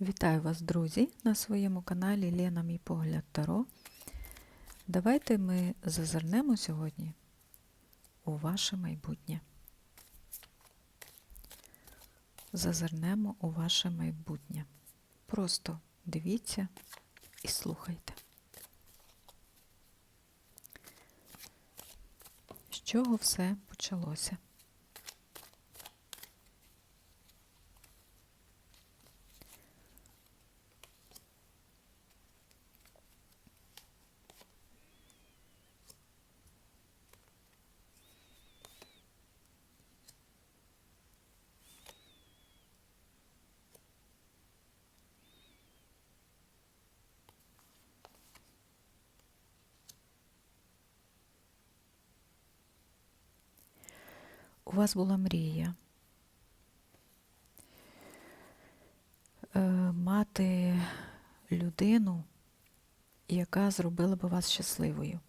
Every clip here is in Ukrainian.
Вітаю вас, друзі, на своєму каналі Лена Мій погляд Таро. Давайте ми зазирнемо сьогодні у ваше майбутнє. Зазирнемо у ваше майбутнє. Просто дивіться і слухайте. З чого все почалося? Вас була мрія е, мати людину, яка зробила би вас щасливою.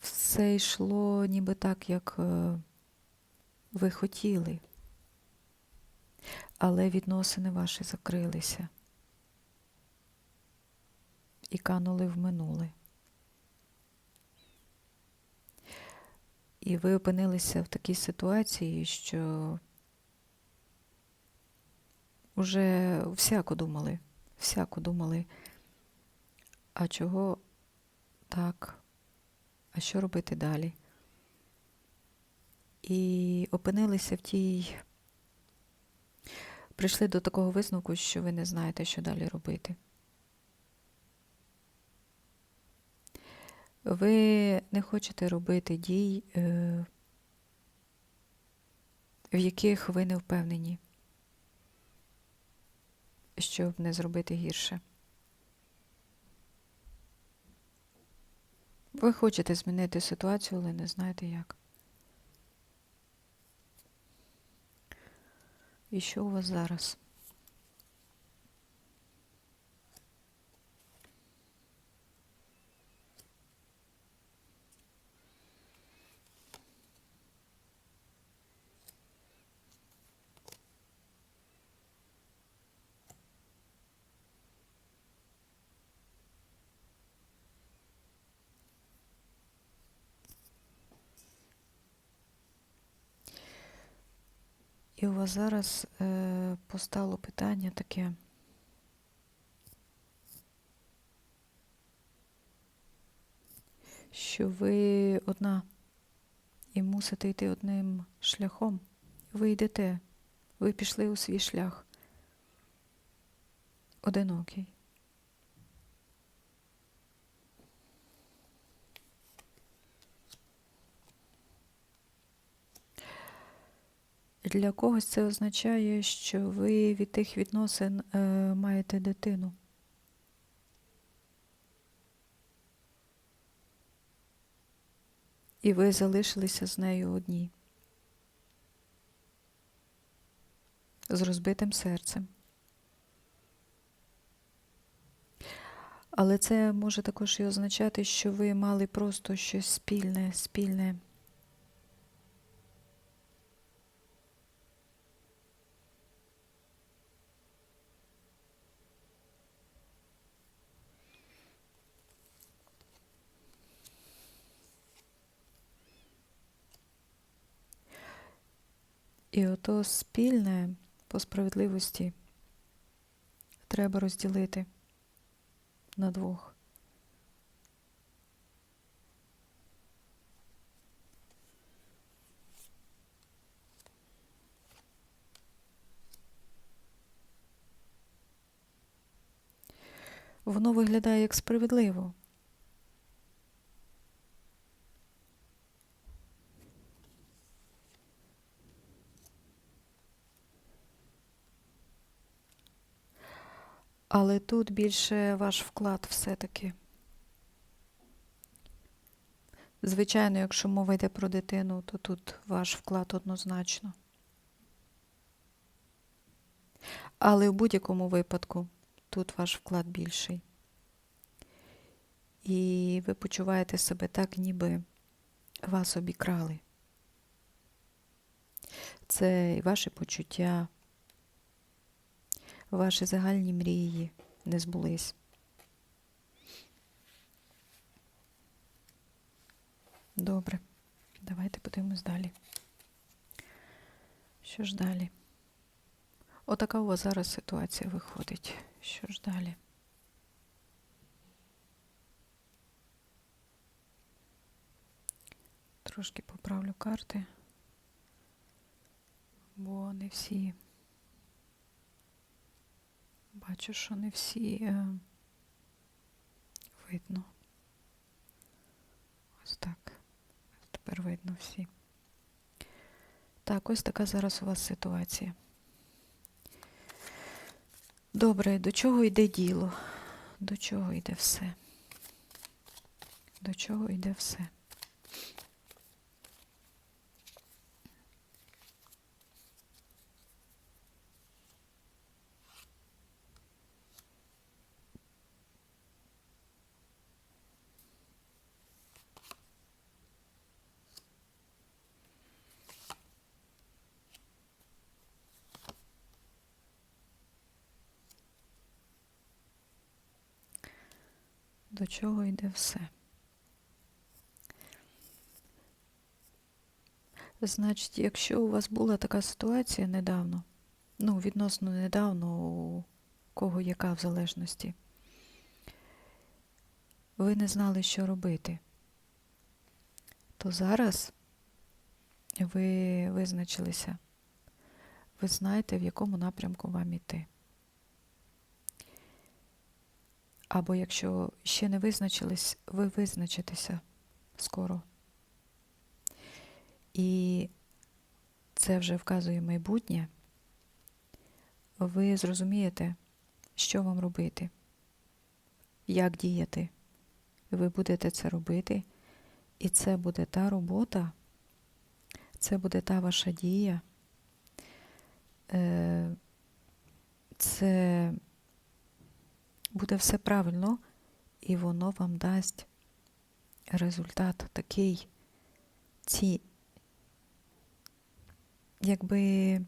Все йшло ніби так, як е, ви хотіли, але відносини ваші закрилися і канули в минуле. І ви опинилися в такій ситуації, що вже всяко думали, всяко думали, а чого так, а що робити далі? І опинилися в тій, прийшли до такого висновку, що ви не знаєте, що далі робити. Ви не хочете робити дій, е, в яких ви не впевнені, щоб не зробити гірше. Ви хочете змінити ситуацію, але не знаєте як. І що у вас зараз? І у вас зараз е, постало питання таке. Що ви одна і мусите йти одним шляхом. Ви йдете, ви пішли у свій шлях. Одинокий. Для когось це означає, що ви від тих відносин е, маєте дитину. І ви залишилися з нею одні. З розбитим серцем. Але це може також і означати, що ви мали просто щось спільне, спільне. І ото спільне по справедливості треба розділити на двох. Воно виглядає як справедливо. Але тут більше ваш вклад все-таки. Звичайно, якщо мова йде про дитину, то тут ваш вклад однозначно. Але в будь-якому випадку тут ваш вклад більший. І ви почуваєте себе так, ніби вас обікрали. Це і ваші почуття, ваші загальні мрії не збулись. Добре, давайте подивимось далі. Що ж далі? Отака у вас зараз ситуація виходить. Що ж далі? Трошки поправлю карти, бо не всі. Бачу, що не всі е, видно. Ось так. Тепер видно всі. Так, ось така зараз у вас ситуація. Добре, до чого йде діло? До чого йде все? До чого йде все? До чого йде все? Значить, якщо у вас була така ситуація недавно, ну, відносно недавно, у кого яка в залежності, ви не знали, що робити, то зараз ви визначилися, ви знаєте, в якому напрямку вам іти. Або якщо ще не визначились, ви визначитеся скоро. І це вже вказує майбутнє. Ви зрозумієте, що вам робити, як діяти. Ви будете це робити, і це буде та робота, це буде та ваша дія. Е, Це буде все правильно, і воно вам дасть результат такий, ці, якби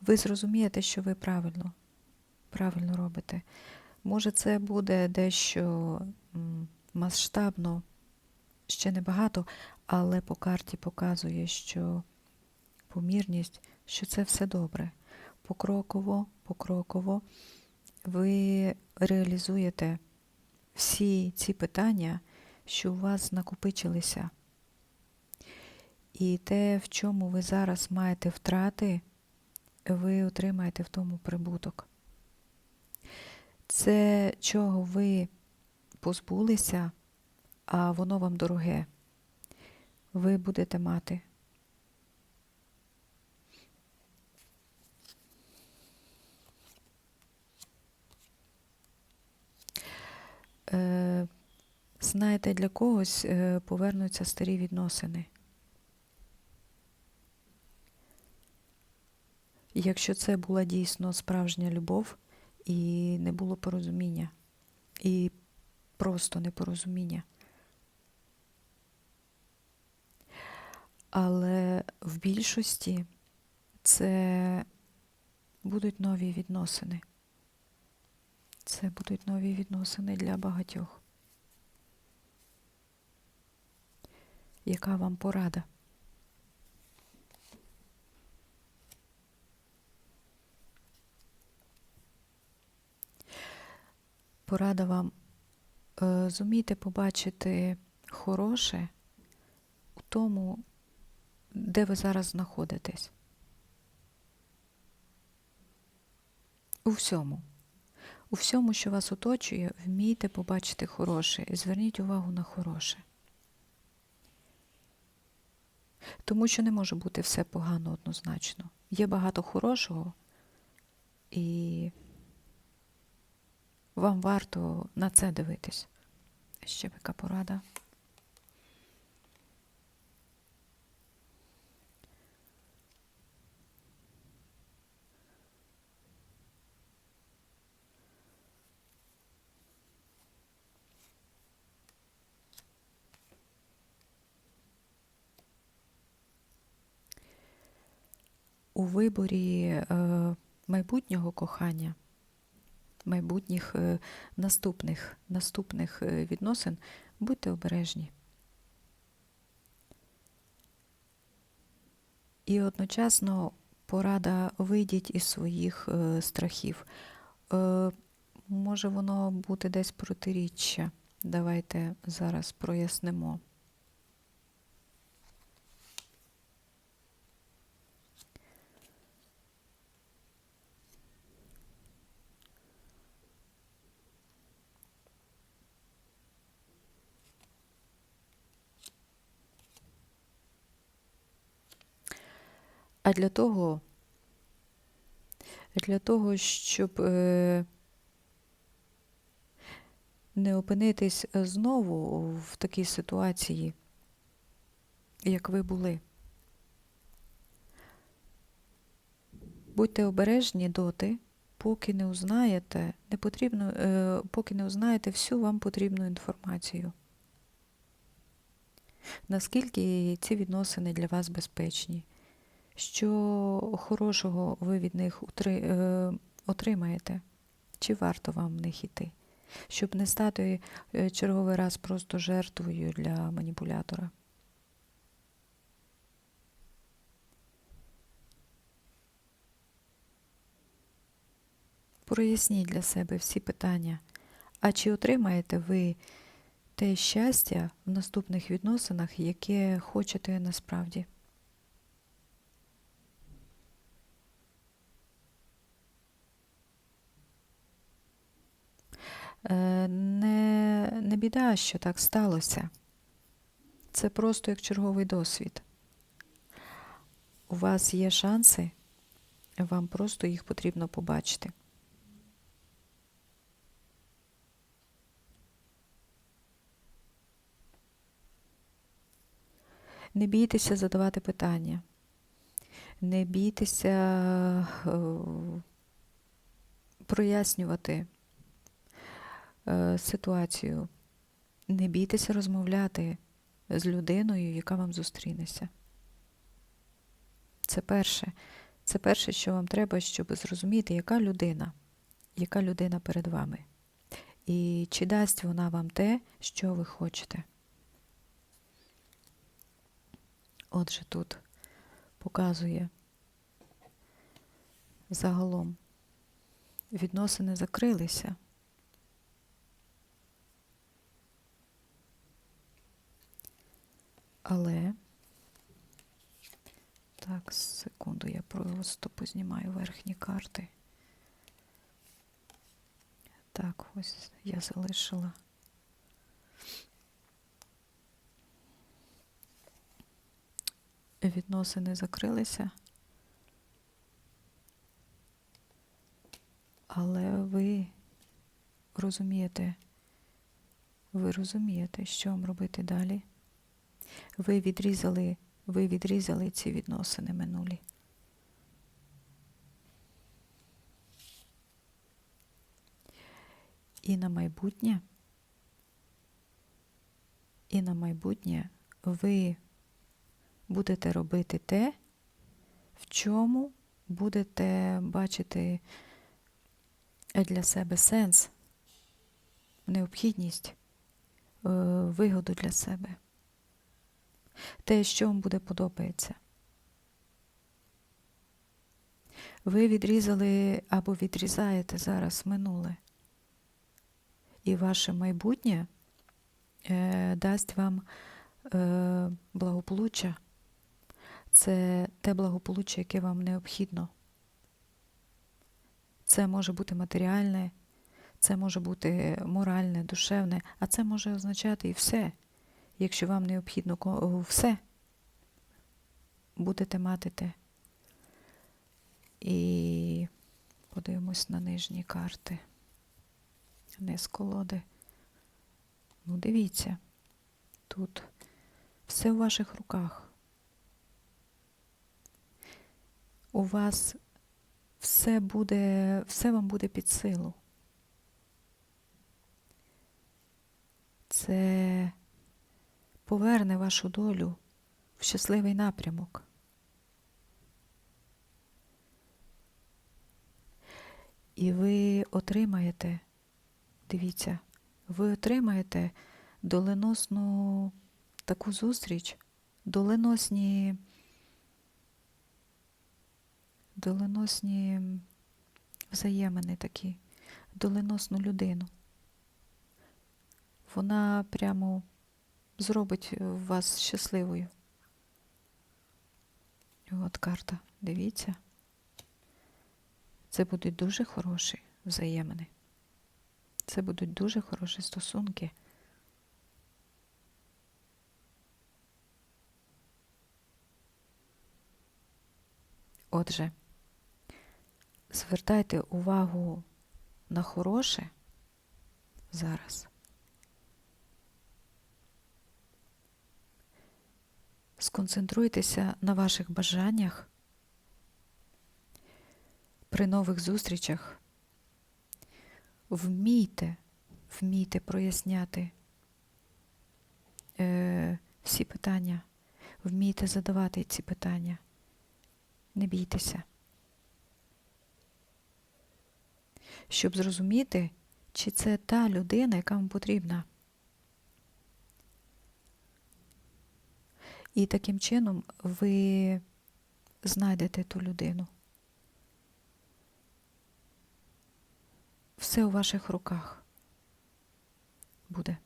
ви зрозумієте, що ви правильно, правильно робите. Може, це буде дещо масштабно, ще небагато, але по карті показує, що помірність, що це все добре. Покроково, покроково ви реалізуєте всі ці питання, що у вас накопичилися. І те, в чому ви зараз маєте втрати, ви отримаєте в тому прибуток. Це чого ви позбулися, а воно вам дороге, ви будете мати. Е, знаєте, для когось е, повернуться старі відносини. Якщо це була дійсно справжня любов і не було порозуміння, і просто непорозуміння. Але в більшості це будуть нові відносини. Це будуть нові відносини для багатьох. Яка вам порада? Порада вам е, зумійте побачити хороше у тому, де ви зараз знаходитесь. У всьому. У всьому, що вас оточує, вмійте побачити хороше і зверніть увагу на хороше. Тому що не може бути все погано однозначно. Є багато хорошого, і вам варто на це дивитись. Ще яка порада. У виборі е, майбутнього кохання, майбутніх е, наступних, наступних е, відносин, будьте обережні. І одночасно порада вийдіть із своїх страхів. Може воно бути десь протиріччя. Давайте зараз прояснимо. А для того, для того, щоб е, не опинитись знову в такій ситуації, як ви були. Будьте обережні доти, поки не узнаєте, не потрібно, е, поки не узнаєте всю вам потрібну інформацію. Наскільки ці відносини для вас безпечні? Що хорошого ви від них е, отримаєте? Чи варто вам в них іти? Щоб не стати е, черговий раз просто жертвою для маніпулятора. Проясніть для себе всі питання. А чи отримаєте ви те щастя в наступних відносинах, яке хочете насправді? Не, не біда, що так сталося. Це просто як черговий досвід. У вас є шанси, вам просто їх потрібно побачити. Не бійтеся задавати питання. Не бійтеся е, прояснювати е, ситуацію. Не бійтеся розмовляти з людиною, яка вам зустрінеться. Це перше. Це перше, що вам треба, щоб зрозуміти, яка людина, яка людина перед вами. І чи дасть вона вам те, що ви хочете. Отже, тут показує загалом відносини закрилися. Але так, секунду, я просто познімаю верхні карти. Так, ось я залишила. Відносини закрилися. Але ви розумієте, ви розумієте, що вам робити далі. Ви відрізали, ви відрізали ці відносини минулі. І на майбутнє, і на майбутнє ви будете робити те, в чому будете бачити для себе сенс, необхідність, е, вигоду для себе. Те, що вам буде подобається. Ви відрізали або відрізаєте зараз минуле. І ваше майбутнє е, дасть вам е, благополуччя. Це те благополуччя, яке вам необхідно. Це може бути матеріальне, це може бути моральне, душевне, а це може означати і все. Якщо вам необхідно все, будете мати те. І подивимось на нижні карти. Не з колоди. Ну, дивіться, тут все в ваших руках. У вас все буде, все вам буде під силу. Це поверне вашу долю в щасливий напрямок. І ви отримаєте, дивіться, ви отримаєте доленосну таку зустріч, доленосні, доленосні взаємини такі, доленосну людину. Вона прямо зробить вас щасливою. От карта, дивіться. Це будуть дуже хороші взаємини. Це будуть дуже хороші стосунки. Отже, звертайте увагу на хороше зараз. Сконцентруйтеся на ваших бажаннях при нових зустрічах. Вмійте, вмійте проясняти е, всі питання, вмійте задавати ці питання. Не бійтеся. Щоб зрозуміти, чи це та людина, яка вам потрібна. І таким чином ви знайдете ту людину. Все у ваших руках буде.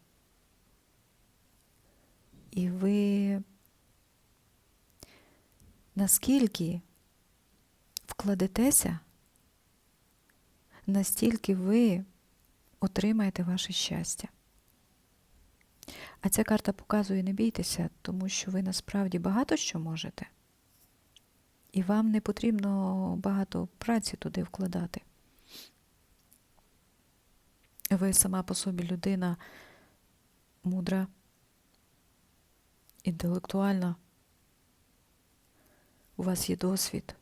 І ви наскільки вкладетеся, настільки ви отримаєте ваше щастя. А ця карта показує не бійтеся, тому що ви насправді багато що можете. І вам не потрібно багато праці туди вкладати. Ви сама по собі людина мудра, інтелектуальна. У вас є досвід.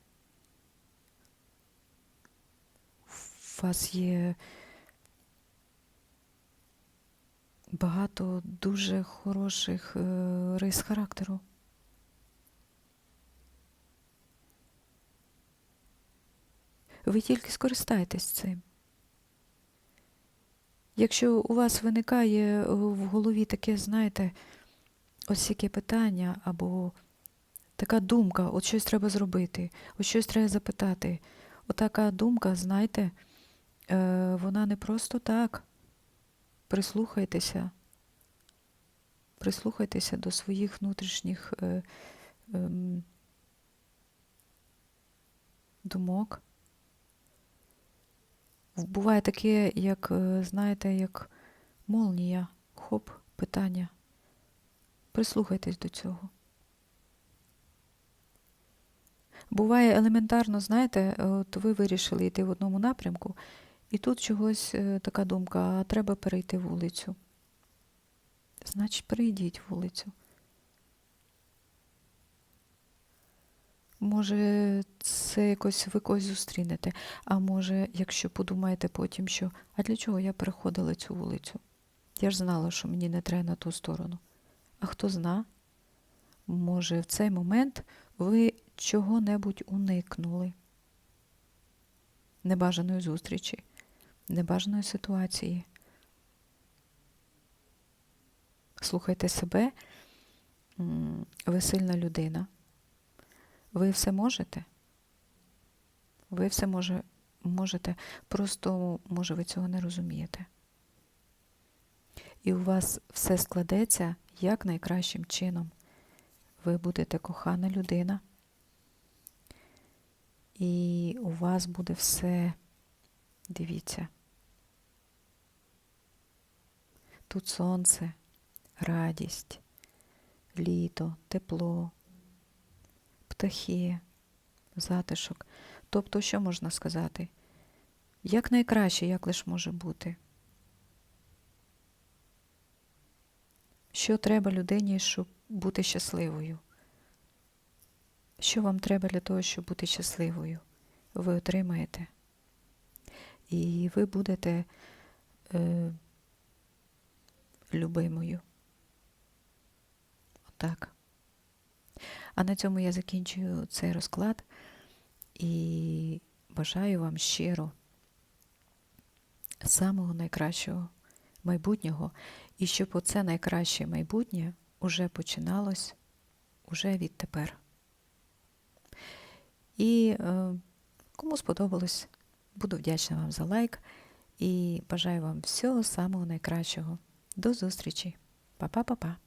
У вас є багато дуже хороших е, рис характеру. Ви тільки скористайтесь цим. Якщо у вас виникає в голові таке, знаєте, ось яке питання, або така думка, от щось треба зробити, от щось треба запитати. Отака думка, знаєте, е, вона не просто так. Прислухайтеся, прислухайтеся до своїх внутрішніх е, е, думок. Буває таке, як, е, знаєте, як молнія, хоп, питання. Прислухайтесь до цього. Буває елементарно, знаєте, от ви вирішили йти в одному напрямку, і тут чогось е, така думка, а треба перейти вулицю. Значить, перейдіть вулицю. Може, це якось ви когось зустрінете. А може, якщо подумаєте потім, що а для чого я переходила цю вулицю? Я ж знала, що мені не треба на ту сторону. А хто зна, може, в цей момент ви чого-небудь уникнули. Небажаної зустрічі, небажаної ситуації. Слухайте себе, ви сильна людина. Ви все можете? Ви все може, можете, просто, може, ви цього не розумієте. І у вас все складеться як найкращим чином. Ви будете кохана людина, і у вас буде все, дивіться. Тут сонце, радість, літо, тепло, птахи, затишок. Тобто, що можна сказати? Як найкраще, як лиш може бути. Що треба людині, щоб бути щасливою? Що вам треба для того, щоб бути щасливою? Ви отримаєте. І ви будете е, любимою. Отак. А на цьому я закінчую цей розклад і бажаю вам щиро самого найкращого майбутнього, і щоб оце найкраще майбутнє уже починалось уже відтепер. І е, кому сподобалось, буду вдячна вам за лайк і бажаю вам всього самого найкращого. До зустрічі. Па-па-па-па.